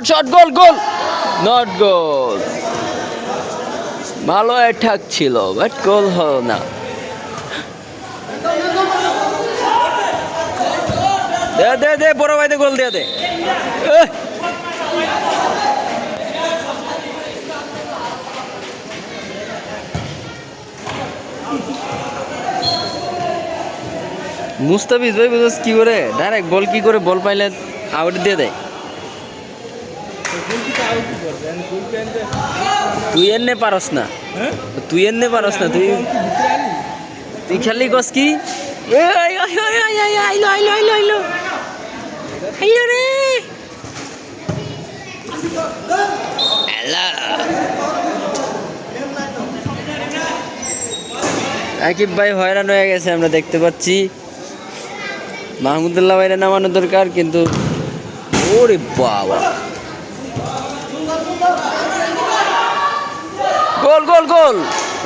Shot shot goal goal not goal ভালো attack ছিল but গোল হলো না। দে দে দে, বড় ভাইতে গোল দিয়ে দে। মুস্তাফিজ ভাই বুঝছ কি করে? ডাইরেক্ট বল কি করে? বল পাইলে আউট দিয়ে দেয় তুই এনে পারস না তুই এনে পারস না তুই তুই খেললি কস কি। আকিব ভাই হয়রান হয়ে গেছে আমরা দেখতে পাচ্ছি মাহমুদুল্লাহ ভাইরা নামানো দরকার কিন্তু ওরে বাবা গোল গোল গোল।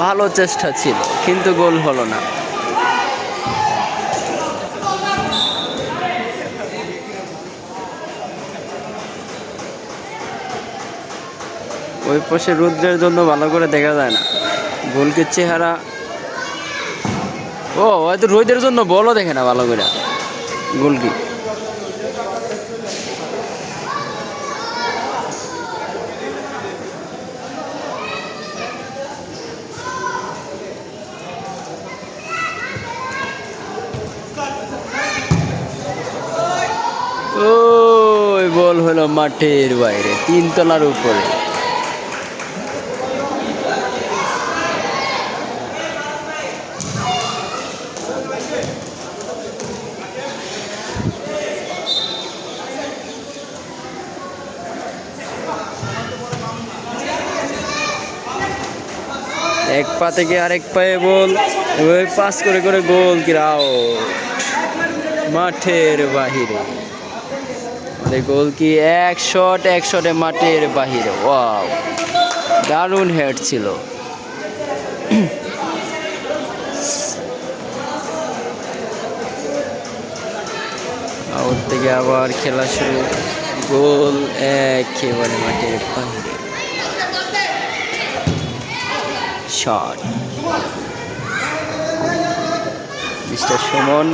ভালো চেষ্টা ছিল, কিন্তু গোল হলো না। ওই পাশে রুদ্রের জন্য ভালো করে দেখা যায় না। গোলকের চেহারা। ও হয়তো রোহিতের জন্য বলও দেখে না ভালো করে। গোলকি ওই বল হলো মাঠের বাইরে তিন তলার উপরে। এক পা থেকে আরেক পায়ে বল পাস করে করে গোল কিরাও মাঠের বাহিরে আমাদের গোল কি? এক শট এক শটে মাঠের বাহিরে। ওয়াও দারুণ হেড ছিল। আউট থেকে আবার খেলা শুরু। গোল একেবারে মাঠের বাহিরে। Shot mister Suman,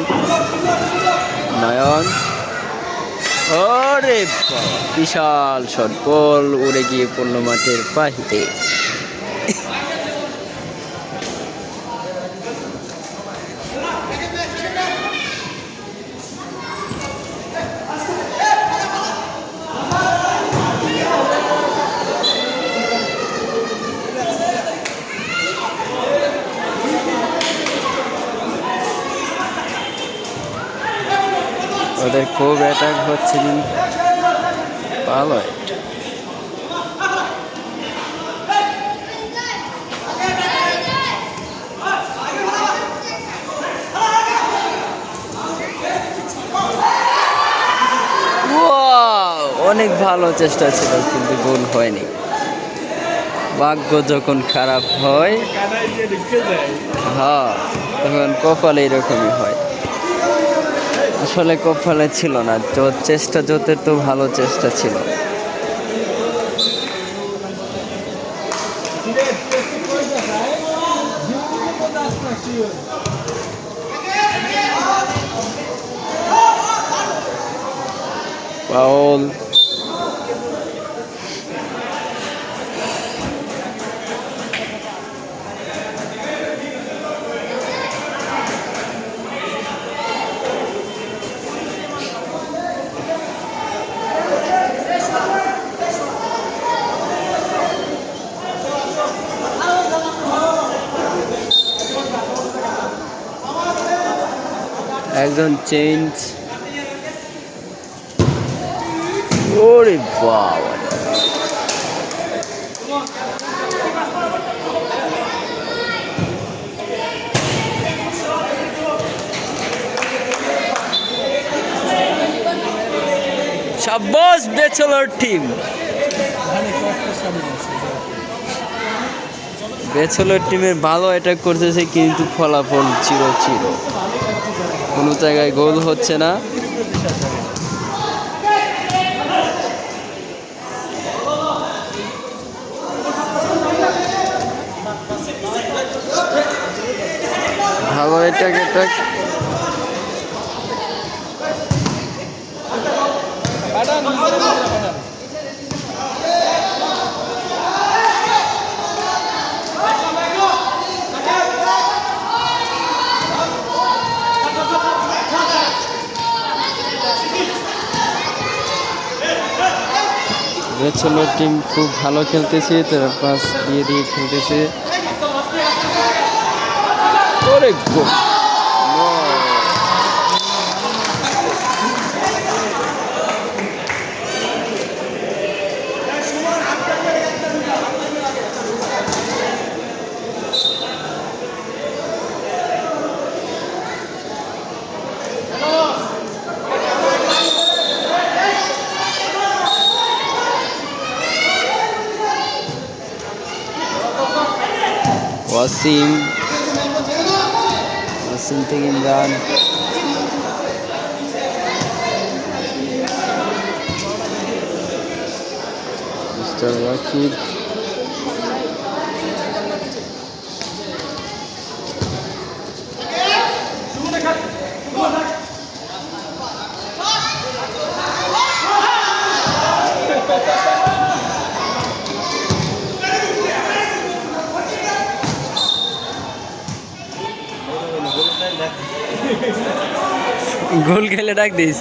Nayan. বিশাল শট বল উড়ে গিয়ে পূর্ণ মাঠের বাহিরে। ওদের খুব অ্যাটাক হচ্ছে কিন্তু ভালো। অনেক ভালো চেষ্টা ছিল কিন্তু গোল হয়নি। ভাগ্য যখন খারাপ হয় হ্যাঁ তখন কপালে এরকমই হয়। আসলে কপালে ছিল না। তো চেষ্টা যতের তো ভালো চেষ্টা ছিল। পাউল একজন চেঞ্জ ওরে বাবা সাব্বাস বেচলার টিম। বেচলার টিমের ভালো অ্যাটাক করতেছে কিন্তু ফলাফল চির চির কোনো জায়গায় গোল হচ্ছে না। ভালো এটা বেচলের টিম খুব ভালো খেলতেছে তারা পাস দিয়ে দিয়ে খেলতেছে। ওরে গোল ওয়াসিম ওয়াসিম থেকে ইমরান। মিস্টার ওয়াকিব। গোল খেলে ডাক দিস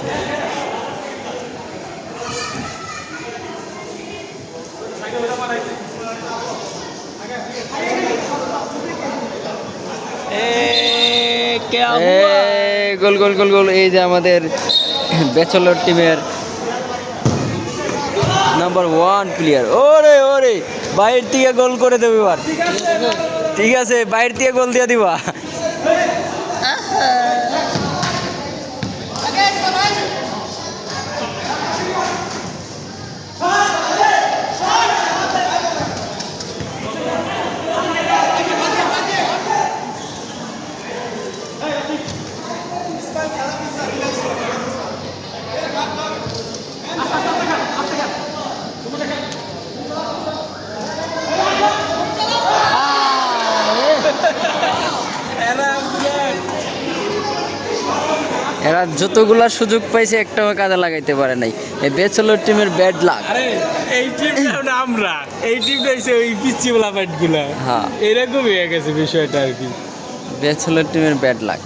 গোল গোল গোল গোল। এই যে আমাদের ব্যাচেলর টিমের নাম্বার ওয়ান প্লেয়ার ওরে ওরে বাইরে থেকে গোল করে দেবে এবার। ঠিক আছে বাইরে থেকে গোল দিয়ে দিবা। এরা যতগুলা সুযোগ পাইছে একটাও কাজে লাগাইতে পারে নাই। এই ব্যাচেলর টিমের ব্যাড লাক আরে এই টিমটা আমরা। এই টিমটা হইছে ওই পিচ্ছি বলা ব্যাটগুলা হ্যাঁ। এরকমই হয়ে গেছে বিষয়টা আর কি। ব্যাচেলর টিমের ব্যাড লাক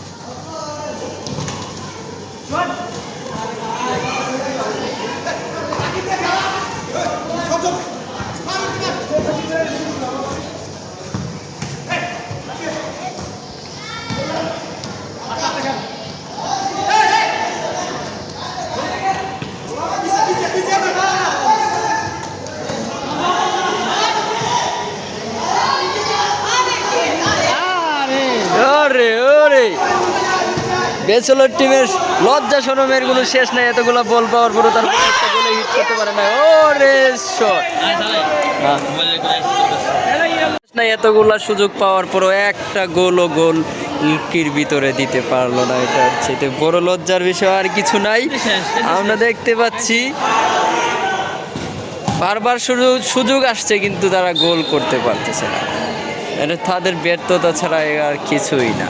ওরে ওরে ব্যাচেলর টিমের লজ্জা শরমের কোনো শেষ নাই, এতগুলো বল পাওয়ার পরও তার একটা গোলে হিট করতে পারে না। ওরে শট নাই, এতগুলা সুযোগ পাওয়ার পরও একটা গোল ও গোল কির ভিতরে দিতে পারল না এটা হচ্ছে বড় লজ্জার বিষয় আর কিছু নাই। আমরা দেখতে পাচ্ছি, বারবার সুযোগ সুযোগ আসছে কিন্তু তারা গোল করতে পারতেছে না। এটা তাদের ব্যর্থতা ছাড়া আর কিছুই না।